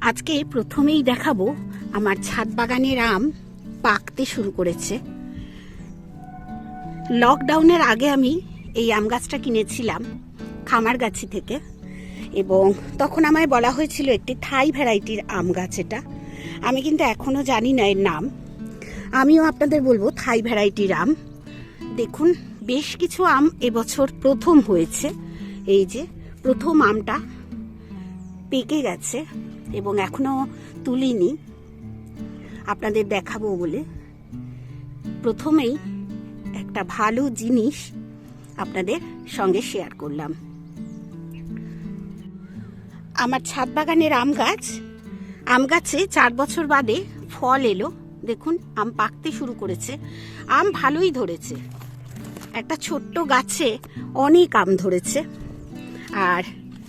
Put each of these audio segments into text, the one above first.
আজকে প্রথমেই দেখাবো আমার ছাদ বাগানের আম পাকতে শুরু করেছে। লকডাউনের আগে আমি এই আম গাছটা কিনেছিলাম খামার গাছি থেকে এবং তখন আমায় বলা হয়েছিল একটি থাই ভ্যারাইটির আম গাছ এটা। আমি কিন্তু এখনও জানি না এর নাম। আমিও আপনাদের বলব থাই ভ্যারাইটির আম। দেখুন, বেশ কিছু আম এবছর প্রথম হয়েছে। এই যে, প্রথম আমটা পেকে গেছে। এবং এখনও তুলিনি। আপনাদের দেখাবো বলে। প্রথমেই একটা ভালো জিনিস আপনাদের সঙ্গে শেয়ার করলাম। আমার ছাদ বাগানের আম গাছ। আম গাছে চার বছর বাদে ফল এলো। দেখুন, আম পাকতে শুরু করেছে। আম ভালোই ধরেছে। একটা ছোট্ট গাছে অনেক আম ধরেছে। আর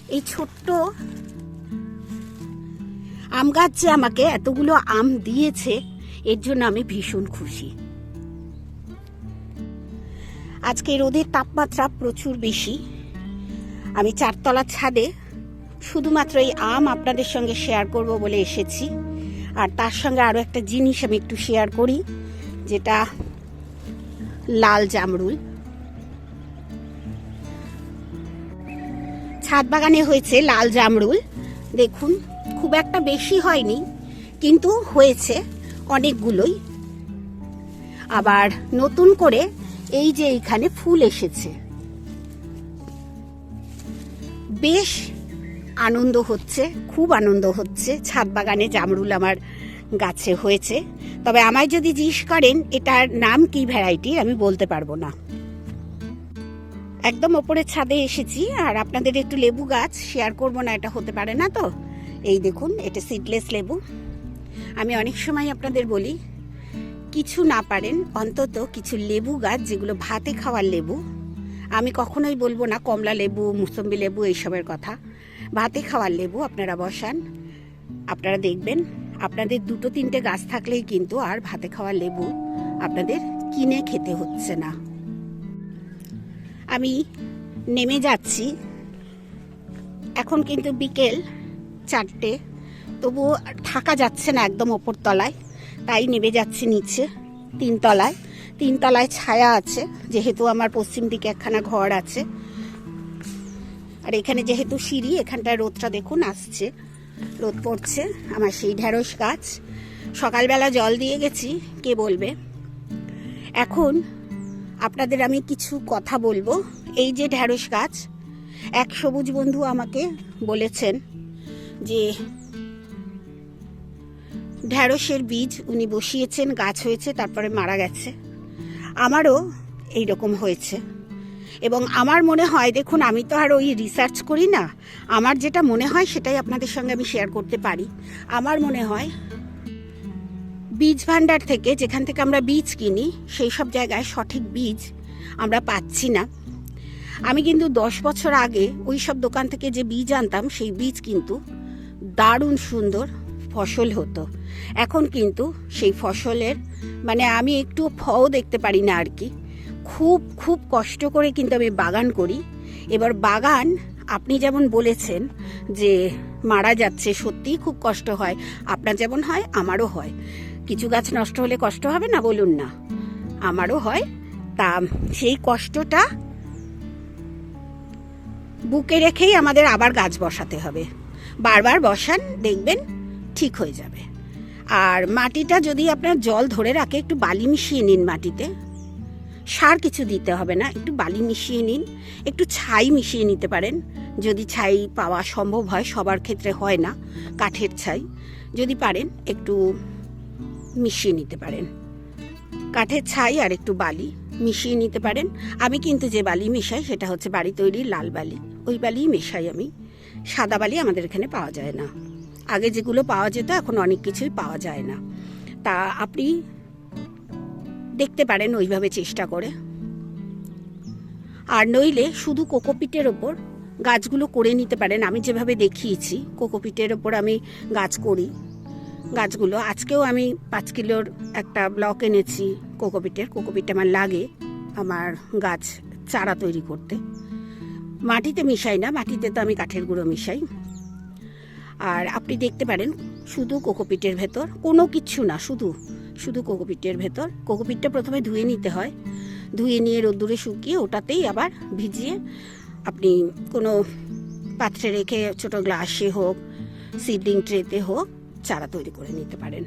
এই ছোট্ট আম গাছ যে আমাকে এতগুলো আম দিয়েছে, এর জন্য আমি ভীষণ খুশি। আজকে রোদের তাপমাত্রা প্রচুর বেশি। আমি চারতলার ছাদে শুধুমাত্র এই আম আপনাদের সঙ্গে শেয়ার করব বলে এসেছি। আর তার সঙ্গে আরও একটা জিনিস আমি একটু শেয়ার করি, যেটা লাল জামরুল। ছাদ বাগানে হয়েছে লাল জামরুল। দেখুন। খুব একটা বেশি হয়নি, কিন্তু হয়েছে অনেকগুলোই। আবার নতুন করে এই যে এইখানে ফুল এসেছে। বেশ আনন্দ হচ্ছে, খুব আনন্দ হচ্ছে। ছাদ বাগানে জামরুল আমার গাছে হয়েছে। তবে আমায় যদি জিজ্ঞেস করেন, এটার নাম কি ভ্যারাইটি, আমি বলতে পারব না। একদম ওপরের ছাদে এসেছি, আর আপনাদের একটু লেবু গাছ শেয়ার করব না, এটা হতে পারে না তো? এই দেখুন, এটা সিডলেস লেবু। আমি অনেক সময় আপনাদের বলি, কিছু না পারেন, অন্তত কিছু লেবু গাছ যেগুলো ভাতে খাওয়ার লেবু। আমি কখনোই বলব না কমলা লেবু, মুসম্বি লেবু, এইসবের কথা। ভাতে খাওয়ার লেবু আপনারা বসান, আপনারা দেখবেন, আপনাদের দুটো তিনটে গাছ থাকলেই কিন্তু আর ভাতে খাওয়ার লেবু আপনাদের কিনে খেতে হচ্ছে না। আমি নেমে যাচ্ছি। এখন কিন্তু বিকেল চারটে। তবুও থাকা যাচ্ছে না একদম ওপর তলায়। তাই নেমে যাচ্ছে নিচে তিনতলায় তিনতলায় ছায়া আছে, যেহেতু আমার পশ্চিম দিকে একখানা ঘর আছে। আর এখানে যেহেতু সিঁড়ি, এখানটায় রোদটা দেখুন আসছে। রোদ পড়ছে, আমার সেই ঢ্যাঁড়স গাছ। সকালবেলা জল দিয়ে গেছি, কে বলবে? এখন আপনাদের আমি কিছু কথা বলব। এই যে ঢ্যাঁড়স গাছ, এক সবুজ বন্ধু আমাকে বলেছেন যে ঢ্যাঁড়সের বীজ উনি বসিয়েছেন, গাছ হয়েছে, তারপরে মারা গেছে। আমারও এই রকম হয়েছে। এবং আমার মনে হয়, দেখুন, আমি তো আর ওই রিসার্চ করি না। আমার যেটা মনে হয়, সেটাই আপনাদের সঙ্গে আমি শেয়ার করতে পারি। আমার মনে হয়, বীজ ভাণ্ডার থেকে যেখান থেকে আমরা বীজ কিনি, সেই সব জায়গায় সঠিক বীজ আমরা পাচ্ছি না। আমি কিন্তু দশ বছর আগে ওই সব দোকান থেকে যে বীজ আনতাম, সেই বীজ কিন্তু দারুণ সুন্দর ফসল হতো। এখন কিন্তু সেই ফসলের মানে আমি একটু ফও দেখতে পারি না আর কি। খুব খুব কষ্ট করে কিন্তু আমি বাগান করি। এবার বাগান আপনি যেমন বলেছেন যে মারা যাচ্ছে, সত্যিই খুব কষ্ট হয়। আপনার যেমন হয়, আমারও হয়। কিছু গাছ নষ্ট হলে কষ্ট হবে না বলুন না? আমারও হয়। তা সেই কষ্টটা বুকে রেখেই আমাদের আবার গাছ বসাতে হবে। বারবার বসান, দেখবেন ঠিক হয়ে যাবে। আর মাটিটা যদি আপনার জল ধরে রাখে, একটু বালি মিশিয়ে নিন মাটিতে। সার কিছু দিতে হবে না, একটু বালি মিশিয়ে নিন। একটু ছাই মিশিয়ে নিতে পারেন। যদি ছাই পাওয়া সম্ভব হয়, সবার ক্ষেত্রে হয় না, কাঠের ছাই। যদি পারেন, একটু মিশিয়ে নিতে পারেন। কাঠের ছাই আর একটু বালি মিশিয়ে নিতে পারেন। আমি কিন্তু যে বালি মেশাই, সেটা হচ্ছে বাড়ি তৈরি লাল বালি। ওই বালিই মেশাই আমি। সাদা বালি আমাদের এখানে পাওয়া যায় না। আগে যেগুলো পাওয়া যেত, এখন অনেক কিছুই পাওয়া যায় না। তা আপনি দেখতে পারেন ওইভাবে চেষ্টা করে। আর নইলে শুধু কোকোপিটের ওপর গাছগুলো করে নিতে পারেন। আমি যেভাবে দেখিয়েছি কোকোপিটের ওপর আমি গাছ করি। গাছগুলো, আজকেও আমি পাঁচ কিলোর একটা ব্লক এনেছি কোকোপিটের কোকোপিট আমার লাগে, আমার গাছ চারা তৈরি করতে। মাটিতে মিশাই না, মাটিতে তো আমি কাঠের গুঁড়ো মিশাই। আর আপনি দেখতে পারেন, শুধু কোকোপিটের ভেতর, কোনো কিছু না, শুধু শুধু কোকোপিটের ভেতর। কোকোপিটটা প্রথমে ধুয়ে নিতে হয়। ধুয়ে নিয়ে রোদ্দুরে শুকিয়ে ওটাতেই আবার ভিজিয়ে আপনি কোনো পাত্রে রেখে ছোট গ্লাসে হোক, সিডলিং ট্রেতে হোক, চারা তৈরি করে নিতে পারেন।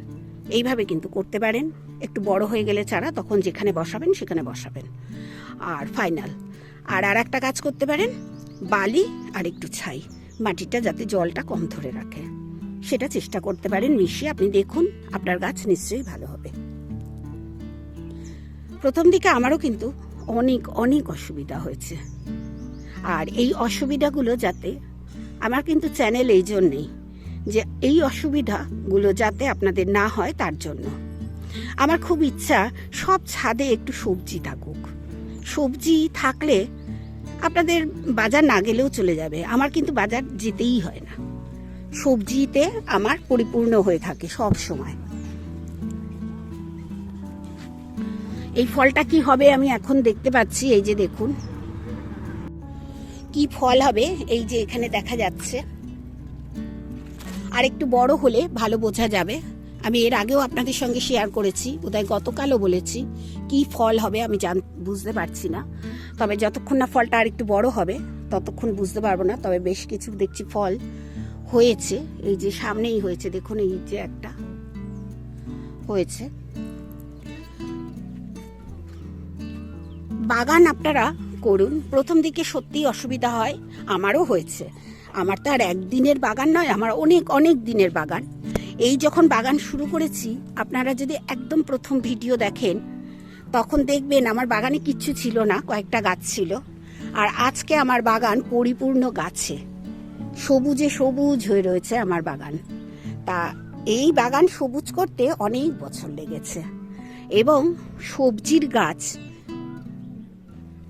এইভাবে কিন্তু করতে পারেন। একটু বড় হয়ে গেলে চারা তখন যেখানে বসাবেন, সেখানে বসাবেন। আর ফাইনাল আর আর একটা কাজ করতে পারেন? বালি আর একটু ছাই। মাটিটা যাতে জলটা কম ধরে রাখে। সেটা চেষ্টা করতে পারেন মিশিয়ে। আপনি দেখুন, আপনার গাছ নিশ্চয়ই ভালো হবে। প্রথম দিকে আমারও কিন্তু অনেক অনেক অসুবিধা হয়েছে। আর এই অসুবিধাগুলো যাতে আমার কিন্তু চ্যানেল এই জন্যেই যে এই অসুবিধাগুলো যাতে আপনাদের না হয় তার জন্য। আমার খুব ইচ্ছা সব ছাদে একটু সবজি থাকুক। সবজি থাকলে আপনাদের বাজার না গেলেও চলে যাবে। আমার কিন্তু বাজার যেতেই হয় না। সবজিতে আমার পরিপূর্ণ হয়ে থাকে সব সময়। এই ফলটা কি হবে আমি এখন দেখতে পাচ্ছি, এই যে দেখুন। কি ফল হবে, এই যে এখানে দেখা যাচ্ছে। আর একটু বড় হলে ভালো বোঝা যাবে। আমি এর আগেও আপনাদের সঙ্গে শেয়ার করেছি, বোধহয় গতকালও বলেছি, কি ফল হবে আমি জান, বুঝতে পারছি না। তবে যতক্ষণ না ফলটা আর একটু বড় হবে, ততক্ষণ বুঝতে পারব না, তবে বেশ কিছু দেখছি ফল হয়েছে, এই যে সামনেই হয়েছে, দেখুন এই যে একটা হয়েছে। বাগান আপনারা করুন, প্রথম দিকে সত্যিই অসুবিধা হয়, আমারও হয়েছে। আমার তো আর একদিনের বাগান নয়, আমার অনেক অনেক দিনের বাগান। এই যখন বাগান শুরু করেছি, আপনারা যদি একদম প্রথম ভিডিও দেখেন, তখন দেখবেন আমার বাগানে কিচ্ছু ছিল না, কয়েকটা গাছ ছিল। আর আজকে আমার বাগান পরিপূর্ণ গাছে। সবুজে সবুজ হয়ে রয়েছে আমার বাগান। তা এই বাগান সবুজ করতে অনেক বছর লেগেছে। এবং সবজির গাছ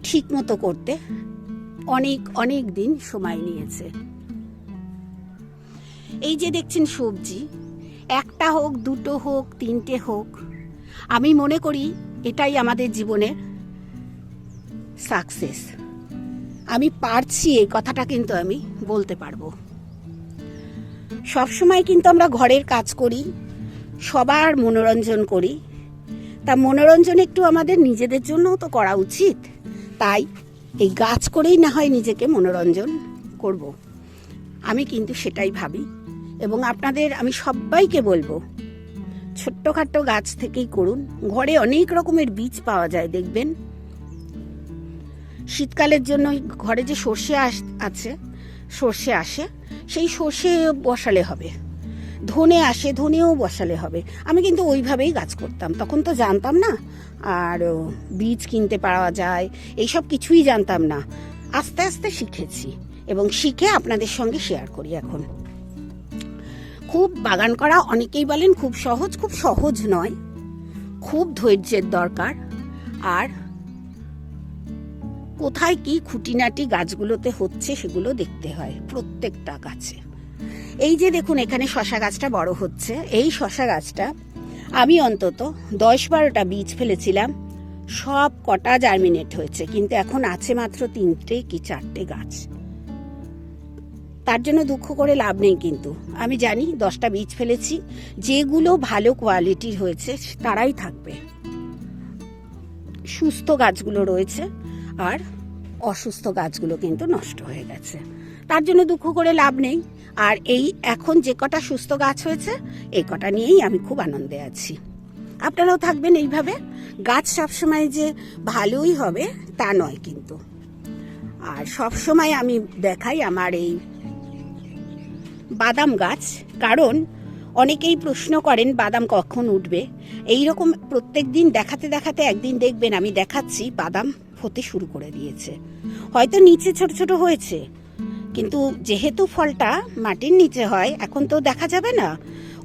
ঠিক মতো করতে অনেক অনেক দিন সময় নিয়েছে। এই যে দেখছেন সবজি একটা হোক, দুটো হোক, তিনটে হোক। আমি মনে করি এটাই আমাদের জীবনের সাকসেস আমি পারছি এই কথাটা কিন্তু আমি বলতে পারব। সবসময় কিন্তু আমরা ঘরের কাজ করি, সবার মনোরঞ্জন করি। তা মনোরঞ্জন একটু আমাদের নিজেদের জন্যও তো করা উচিত। তাই এই গাছ করেই না হয় নিজেকে মনোরঞ্জন করব। আমি কিন্তু সেটাই ভাবি। এবং আপনাদের আমি সবাইকে বলব, ছোট্টখাট্ট গাছ থেকেই করুন। ঘরে অনেক রকমের বীজ পাওয়া যায়, দেখবেন। শীতকালের জন্য ঘরে যে সর্ষে আছে, সর্ষে আসে, সেই সর্ষে বসালে হবে। ধনে আসে, ধনেও বসালে হবে। আমি কিন্তু ওইভাবেই গাছ করতাম। তখন তো জানতাম না, আর বীজ কিনতে পাওয়া যায়, এইসব কিছুই জানতাম না। আস্তে আস্তে শিখেছি এবং শিখে আপনাদের সঙ্গে শেয়ার করি এখন। খুব বাগান করা অনেকেই বলেন খুব সহজ খুব সহজ নয়। খুব ধৈর্যের দরকার। আর কোথায় কি খুঁটিনাটি গাছগুলোতে হচ্ছে সেগুলো দেখতে হয় প্রত্যেকটা গাছে। এই যে দেখুন, এখানে শশা গাছটা বড় হচ্ছে। এই শশা গাছটা আমি অন্তত দশ বারোটা বীজ ফেলেছিলাম। সব কটা জার্মিনেট হয়েছে, কিন্তু এখন আছে মাত্র তিনটে কি চারটে গাছ। তার জন্য দুঃখ করে লাভ নেই কিন্তু। আমি জানি দশটা বীজ ফেলেছি, যেগুলো ভালো কোয়ালিটির হয়েছে, তারাই থাকবে। সুস্থ গাছগুলো রয়েছে আর অসুস্থ গাছগুলো কিন্তু নষ্ট হয়ে গেছে। তার জন্য দুঃখ করে লাভ নেই। আর এই এখন যে কটা সুস্থ গাছ হয়েছে এই কটা নিয়েই আমি খুব আনন্দে আছি। আপনারাও থাকবেন এইভাবে। গাছ সবসময় যে ভালোই হবে, তা নয় কিন্তু। আর সবসময় আমি দেখাই আমার এই বাদাম গাছ, কারণ অনেকেই প্রশ্ন করেন বাদাম কখন উঠবে। এই রকম প্রত্যেক দিন দেখাতে দেখাতে একদিন দেখবেন আমি দেখাচ্ছি, বাদাম হতে শুরু করে দিয়েছে। হয়তো নিচে ছোট ছোট হয়েছে, কিন্তু যেহেতু ফলটা মাটির নিচে হয়, এখন তো দেখা যাবে না।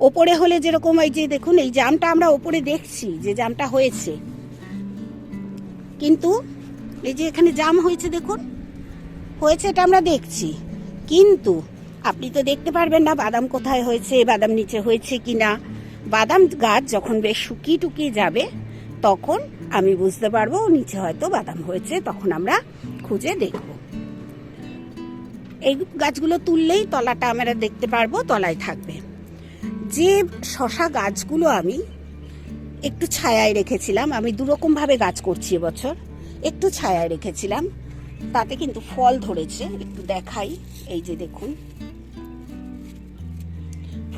ওপরে হলে যেরকম ওই যে দেখুন, এই জামটা আমরা ওপরে দেখছি, যে জামটা হয়েছে। কিন্তু এই যে এখানে জাম হয়েছে দেখুন, হয়েছে এটা আমরা দেখছি। কিন্তু আপনি তো দেখতে পারবেন না বাদাম কোথায় হয়েছে, বাদাম নিচে হয়েছে কি না বাদাম গাছ যখন বেশ শুকিয়ে টুকিয়ে যাবে, তখন আমি বুঝতে পারব নিচে হয়তো বাদাম হয়েছে, তখন আমরা খুঁজে দেখব। এই গাছগুলো তুললেই তলাটা আমরা দেখতে পারব, তলায় থাকবে। যে শশা গাছগুলো আমি একটু ছায়ায় রেখেছিলাম, আমি দুরকমভাবে গাছ করছি এবছর, একটু ছায়ায় রেখেছিলাম, তাতে কিন্তু ফল ধরেছে, একটু দেখাই, এই যে দেখুন।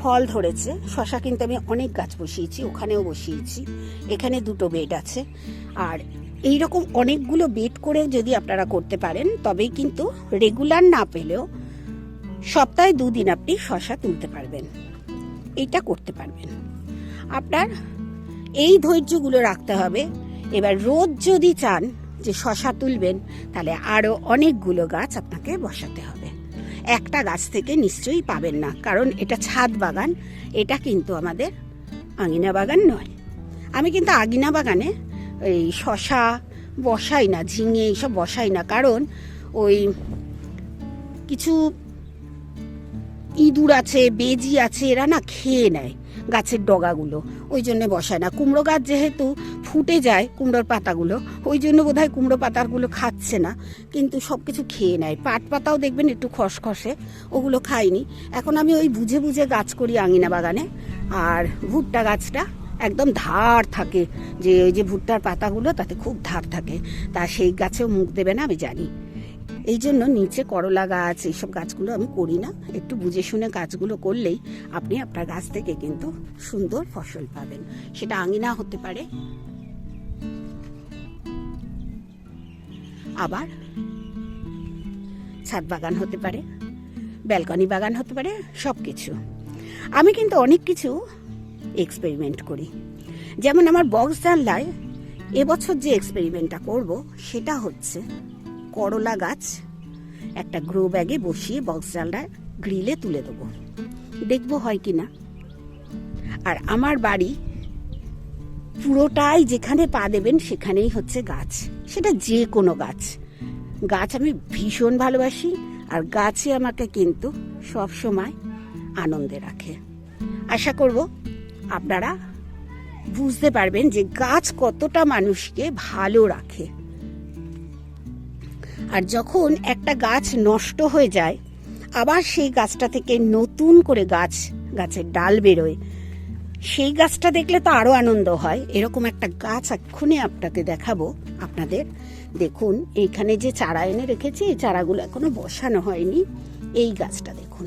ফল ধরেছে। শশা কিন্তু আমি অনেক গাছ বসিয়েছি, ওখানেও বসিয়েছি। এখানে দুটো বেড আছে। আর এই রকম অনেকগুলো বেড করে যদি আপনারা করতে পারেন, তবেই কিন্তু রেগুলার না পেলেও সপ্তাহে দুদিন আপনি শশা তুলতে পারবেন। এইটা করতে পারবেন। আপনার এই ধৈর্যগুলো রাখতে হবে। এবার রোজ যদি চান যে শশা তুলবেন, তাহলে আরও অনেকগুলো গাছ আপনাকে বসাতে হবে। একটা গাছ থেকে নিশ্চয়ই পাবেন না, কারণ এটা ছাদ বাগান, এটা কিন্তু আমাদের আঙিনা বাগান নয়। আমি কিন্তু আগিনা বাগানে এই শশা বসাই না, ঝিঙে এইসব বসাই না, কারণ ওই কিছু ইঁদুর আছে, বেজি আছে, এরা না খেয়ে নেয়। গাছের ডগাগুলো, ওই জন্য বসায় না। কুমড়ো গাছ যেহেতু ফুটে যায় কুমড়োর পাতাগুলো, ওই জন্য বোধহয় কুমড়ো পাতাগুলো খাচ্ছে না। কিন্তু সব কিছু খেয়ে নেয়। পাট পাতাও দেখবেন একটু খসখসে, ওগুলো খাইনি। এখন আমি ওই বুঝে বুঝে গাছ করি আঙিনা বাগানে। আর ভুট্টা গাছটা একদম ধার থাকে। যে ওই যে ভুট্টার পাতাগুলো, তাতে খুব ধার থাকে। তা সেই গাছেও মুখ দেবে না, আমি জানি। এই জন্য নিচে করলা গাছ, এইসব গাছগুলো আমি করি না। একটু বুঝে শুনে গাছগুলো করলেই আপনি আপনার গাছ থেকে কিন্তু সুন্দর ফসল পাবেন। সেটা আঙিনা হতে পারে। আবার ছাদ বাগান হতে পারে, ব্যালকনি বাগান হতে পারে সব কিছু আমি কিন্তু অনেক কিছু এক্সপেরিমেন্ট করি। যেমন আমার বক্স জানলায় এবছর যে এক্সপেরিমেন্টটা করব, সেটা হচ্ছে করলা গাছ, একটা গ্রো ব্যাগে বসিয়ে বক্স জালটা গ্রিলে তুলে দেবো। দেখব হয় কি না। আর আমার বাড়ি পুরোটাই যেখানে পা দেবেন সেখানেই হচ্ছে গাছ। সেটা যে কোনো গাছ। গাছ আমি ভীষণ ভালোবাসি আর গাছে আমাকে কিন্তু সব সময় আনন্দে রাখে। আশা করব আপনারা বুঝতে পারবেন যে গাছ কতটা মানুষকে ভালো রাখে। আর যখন একটা গাছ নষ্ট হয়ে যায়, আবার সেই গাছটা থেকে নতুন করে গাছ, গাছের ডাল বেরোয়। সেই গাছটা দেখলে তো আরও আনন্দ হয়। এরকম একটা গাছ এক্ষুনি আপনাকে দেখাবো। আপনাদের দেখুন, এইখানে যে চারা এনে রেখেছি, এই চারাগুলো এখনও বসানো হয়নি। এই গাছটা দেখুন।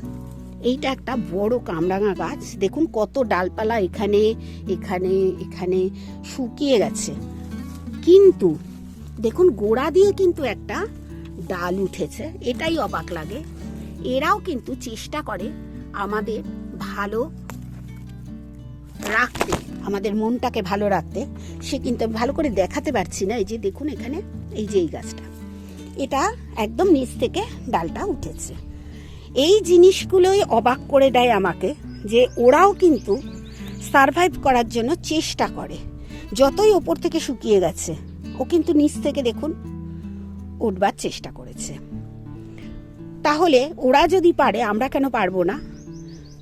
এইটা একটা বড় কামরাঙা গাছ। দেখুন কত ডালপালা এখানে এখানে এখানে শুকিয়ে গেছে। কিন্তু, দেখুন গোড়া দিয়ে কিন্তু একটা ডাল উঠেছে, এটাই অবাক লাগে। এরাও কিন্তু চেষ্টা করে আমাদের ভালো রাখতে, আমাদের মনটাকে ভালো রাখতে। সে কিন্তু ভালো করে দেখাতে পারছি না, এই যে দেখুন এখানে, এই যে এই গাছটা। এটা একদম নিচ থেকে ডালটা উঠেছে। এই জিনিসগুলোই অবাক করে দেয় আমাকে যে ওরাও কিন্তু সারভাইভ করার জন্য চেষ্টা করে। যতই ওপর থেকে শুকিয়ে গেছে, ও কিন্তু নিচ থেকে দেখুন উঠবার চেষ্টা করেছে। তাহলে ওরা যদি পারে, আমরা কেন পারব না?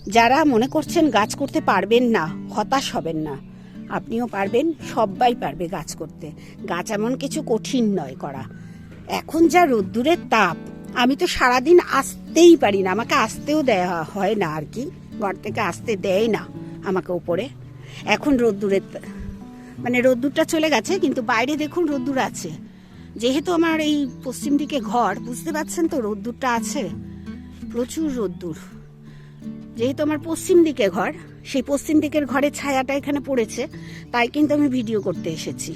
যারা মনে করছেন গাছ করতে পারবেন না, হতাশ হবেন না। আপনিও পারবেন সবাই পারবে গাছ করতে। গাছ এমন কিছু কঠিন নয় করা। এখন যা রোদ্দুরের তাপ, আমি তো সারাদিন আসতেই পারি না। আমাকে আসতেও দেওয়া হয় না আর কি। ঘর থেকে আসতে দেয় না আমাকে উপরে। এখন রোদ্দুরের মানে রোদ্দুরটা চলে গেছে, কিন্তু বাইরে দেখুন রোদ্দুর আছে। যেহেতু আমার এই পশ্চিম দিকে ঘর, বুঝতে পারছেন তো রোদ্দুরটা আছে? প্রচুর রোদ্দুর। যেহেতু আমার পশ্চিম দিকে ঘর, সেই পশ্চিম দিকের ঘরের ছায়াটা এখানে পড়েছে, তাই কিন্তু আমি ভিডিও করতে এসেছি।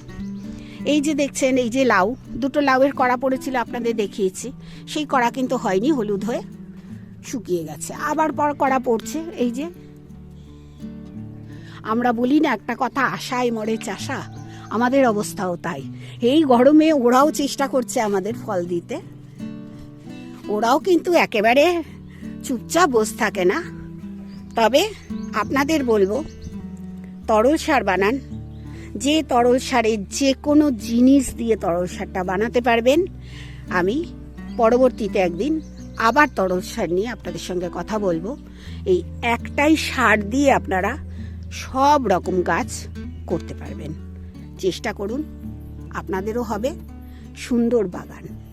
এই যে দেখছেন, এই যে লাউ, দুটো লাউয়ের কড়া পড়েছিল আপনাদের দেখিয়েছি। সেই কড়া কিন্তু হয়নি, হলুদ হয়ে শুকিয়ে গেছে। আবার পর কড়া পড়ছে, এই যে। আমরা বলি না, একটা কথা, আশায় মরে চাষা। আমাদের অবস্থাও তাই। এই গরমে ওরাও চেষ্টা করছে আমাদের ফল দিতে। ওরাও কিন্তু একেবারে চুপচাপ বসে থাকে না। তবে আপনাদের বলব, তরল সার বানান। যে তরল সারে যে কোনো জিনিস দিয়ে তরল সারটা বানাতে পারবেন। আমি পরবর্তীতে একদিন আবার তরল সার নিয়ে আপনাদের সঙ্গে কথা বলব। এই একটাই সার দিয়ে আপনারা সব রকম গাছ করতে পারবেন। চেষ্টা করুন। আপনাদেরও হবে সুন্দর বাগান।